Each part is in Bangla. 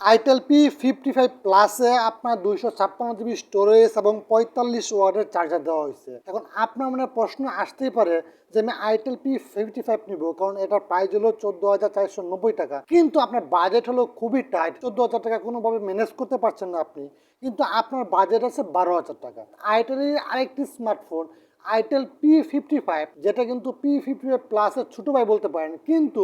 আইটেল পি ফিফটি ফাইভ প্লাসে আপনার দুইশো ছাপ্পান্ন জিবি স্টোরেজ এবং পঁয়তাল্লিশ ওয়ার্ডের চার্জার দেওয়া হয়েছে। এখন আপনার মনে প্রশ্ন আসতেই পারে যে আমি আইটেল পি ফিফটি ফাইভ নিব, কারণ এটার প্রাইস হলো চোদ্দ হাজার চারশো নব্বই টাকা। কিন্তু আপনার বাজেট হলো খুবই টাইট চোদ্দ হাজার টাকা কোনোভাবে ম্যানেজ করতে পারছেন না আপনি, কিন্তু আপনার বাজেট আছে বারো হাজার টাকা। আইটেলের আরেকটি smartphone itel P fifty five যেটা কিন্তু পি ফিফটি ফাইভ প্লাসের ছোটো ভাই বলতে পারেন, কিন্তু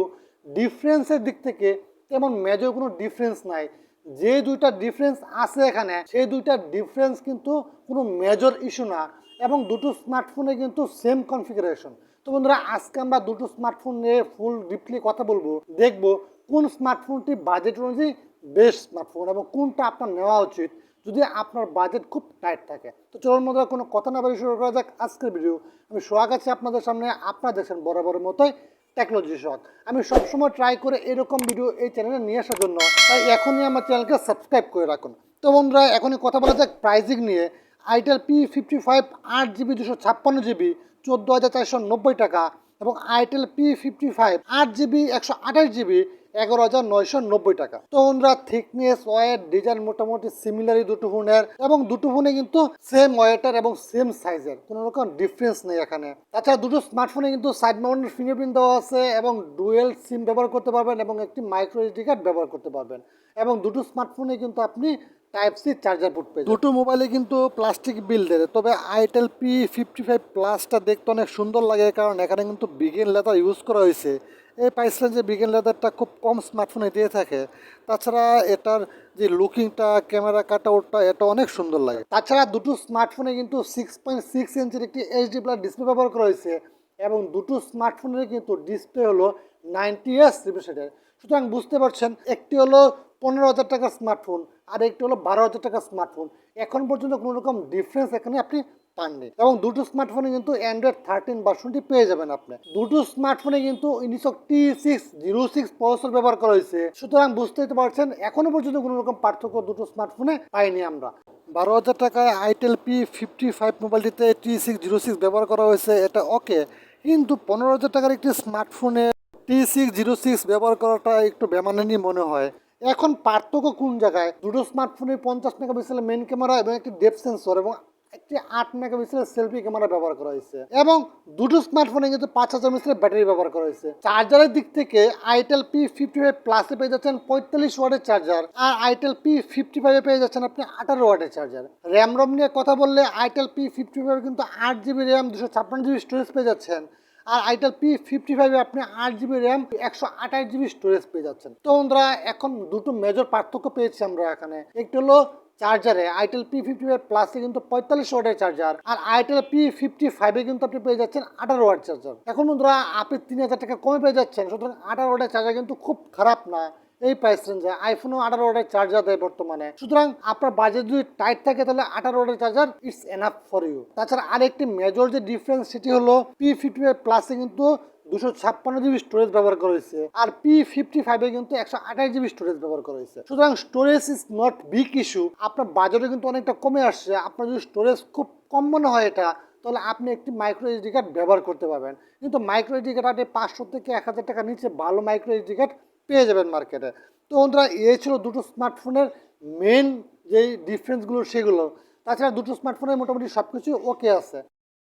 ডিফারেন্সের দিক থেকে তেমন মেজর কোনো ডিফারেন্স নাই। যে দুইটা ডিফারেন্স আছে এখানে, সেই দুইটা ডিফারেন্স কিন্তু কোনো মেজর ইস্যু না। এবং দুটো স্মার্টফোনে কিন্তু সেম কনফিগারেশন তো বন্ধুরা, আজকে আমরা দুটো স্মার্টফোন নিয়ে ফুল ডিপলি কথা বলব। দেখব কোন স্মার্টফোনটি বাজেট অনুযায়ী বেস্ট স্মার্টফোন এবং কোনটা আপনার নেওয়া উচিত, যদি আপনার বাজেট খুব টাইট থাকে। তো চলুন মধ্যে কোনো কথা না বাড়ি শুরু করা যাক আজকের ভিডিও আমি সোহাগ আছি আপনাদের সামনে আপনারা দেখছেন বরাবরের মতোই। টেকনোলজি শখ আমি সবসময় ট্রাই করে এরকম ভিডিও এই চ্যানেলে নিয়ে আসার জন্য, তাই এখনই আমার চ্যানেলকে সাবস্ক্রাইব করে রাখুন। তো বন্ধুরা, এখনই কথা বলা যাক প্রাইজিং নিয়ে। আইটেল পি ফিফটি ফাইভ আট জিবি দুশো ছাপ্পান্ন জিবি চোদ্দ হাজার চারশো নব্বই টাকা, এবং আইটেল পি ফিফটি ফাইভ আট জিবি একশো আঠাশ জিবি এগারো হাজার নয়শো নব্বই টাকা। তো বন্ধুরা থিকনেস ওয়েট ডিজাইন মোটামুটি সিমিলারই দুটো ফোনের এবং দুটো ফোনে কিন্তু সেম ওয়েটার এবং সেম সাইজের কোনো রকম ডিফারেন্স নেই এখানে। তাছাড়া দুটো স্মার্টফোনে কিন্তু সাইড মাউন্টের ফিঙ্গারপ্রিন্ট দেওয়া আছে এবং ডুয়েল সিম ব্যবহার করতে পারবেন এবং একটি মাইক্রো এসডি কার্ড ব্যবহার করতে পারবেন। এবং দুটো স্মার্টফোনে কিন্তু আপনি টাইপ সি চার্জার পোর্ট পেয়ে দুটো মোবাইলে কিন্তু প্লাস্টিক বিল বিল্ডের তবে আইটেল পি ফিফটি ফাইভ প্লাসটা দেখতে অনেক সুন্দর লাগে কারণ এখানে কিন্তু বিগেন লেদার ইউজ করা হয়েছে। এই পাইছিলেন যে বিগেন লেদারটা খুব কম স্মার্টফোনে দিয়ে থাকে, তাছাড়া এটার যে লুকিংটা, ক্যামেরা কাটআউটটা, এটা অনেক সুন্দর লাগে। তাছাড়া দুটো স্মার্টফোনে কিন্তু সিক্স পয়েন্ট সিক্স ইঞ্চের একটি এইচডি প্লাস ডিসপ্লে ব্যবহার করা হয়েছে এবং দুটো স্মার্টফোনের কিন্তু ডিসপ্লে হলো নাইনটি এস রিফ্রেশের সুতরাং বুঝতে পারছেন, একটি হলো পনেরো হাজার টাকার স্মার্টফোন আর একটি হলো বারো হাজার টাকার স্মার্টফোন এখন পর্যন্ত কোনো রকম ডিফারেন্স এখানে আপনি পাননি। এবং দুটো স্মার্টফোনে কিন্তু অ্যান্ড্রয়েড থার্টিন ভার্সনটি পেয়ে যাবেন আপনি। দুটো স্মার্টফোনে কিন্তু Unisoc T six zero six processor ব্যবহার করা হয়েছে। সুতরাং বুঝতেই তো পারছেন, এখনও পর্যন্ত কোনো রকম পার্থক্য দুটো স্মার্টফোনে পাইনি আমরা। বারো হাজার টাকায় আইটেল পি ফিফটি ফাইভ মোবাইলটিতে টি সিক্স জিরো সিক্স ব্যবহার করা হয়েছে, এটা ওকে কিন্তু পনেরো হাজার টাকার একটি স্মার্টফোনে টি সিক্স জিরো সিক্স ব্যবহার করাটা একটু বেমানানি মনে হয়। এখন পার্থক্য কোন জায়গায়? দুটো স্মার্টফোনে পঞ্চাশ মেগাপিক্সেলের মেন ক্যামেরা এবং একটি ডেপ সেন্সর এবং একটি আট মেগাপিক্সেলের সেলফি ক্যামেরা ব্যবহার করা হয়েছে এবং দুটো স্মার্টফোনে কিন্তু পাঁচ হাজার মিক্সেলের ব্যাটারি ব্যবহার করা হয়েছে। চার্জারের দিক থেকে আইটেল পি ফিফটি ফাইভ প্লাসে পেয়ে যাচ্ছেন পঁয়তাল্লিশ ওয়ার্ডের চার্জার আর আইটেল পি ফিফটি ফাইভে পেয়ে যাচ্ছেন আপনি আঠারো ওয়ার্ডের চার্জার। র্যাম রম নিয়ে কথা বললে আইটেল পি ফিফটি ফাইভ কিন্তু আট জিবি র্যাম দুশো ছাপ্পান্ন জিবি স্টোরেজ পেয়ে যাচ্ছেন। আর আইটেল পি ফিফটি ফাইভে আপনি আট জিবি র্যাম একশো আঠাশ জিবি স্টোরেজ পেয়ে যাচ্ছেন। তো বন্ধুরা, এখন দুটো মেজর পার্থক্য পেয়েছি আমরা এখানে। একটি হলো চার্জারে আইটেল পি ফিফটি ফাইভ প্লাসে কিন্তু পঁয়তাল্লিশ ওয়াটের চার্জার আর আইটেল পি ফিফটি ফাইভে কিন্তু আপনি পেয়ে যাচ্ছেন আঠারো ওয়াট চার্জার এখন বন্ধুরা, আপনি তিন হাজার টাকা কমে পেয়ে যাচ্ছেন। সুতরাং আঠারো ওয়াটের চার্জার কিন্তু খুব খারাপ না। এই প্রাইস রেঞ্জে আইফোনও আঠারো ওয়াটের চার্জার দেয় বর্তমানে। সুতরাং আপনার বাজেট যদি টাইট থাকে তাহলে আঠারো ওয়াটের charger it's enough for you তাছাড়া আরেকটি মেজর যে ডিফারেন্স সেটি হলো পি ফিফটি ফাইভ প্লাসে কিন্তু দুশো ছাপ্পান্ন জিবি স্টোরেজ ব্যবহার করা হয়েছে আর পি ফিফটি ফাইভে কিন্তু একশো আঠাশ জিবি স্টোরেজ ব্যবহার করা হয়েছে। সুতরাং storage is not big issue আপনার বাজেটে কিন্তু অনেকটা কমে আসছে। আপনার যদি স্টোরেজ খুব কম মনে হয় এটা, তাহলে আপনি একটি মাইক্রো এসডি কার্ড ব্যবহার করতে পারবেন। কিন্তু মাইক্রো এসডি কার্ড আপনি পাঁচশো থেকে এক হাজার টাকা নিচে ভালো মাইক্রো এসডি কার্ড পেয়ে যাবেন মার্কেটে। তো বন্ধুরা, এই ছিল দুটো স্মার্টফোনের মেন যেই ডিফারেন্সগুলো সেগুলো। তাছাড়া দুটো স্মার্টফোনের মোটামুটি সব কিছু ওকে আছে।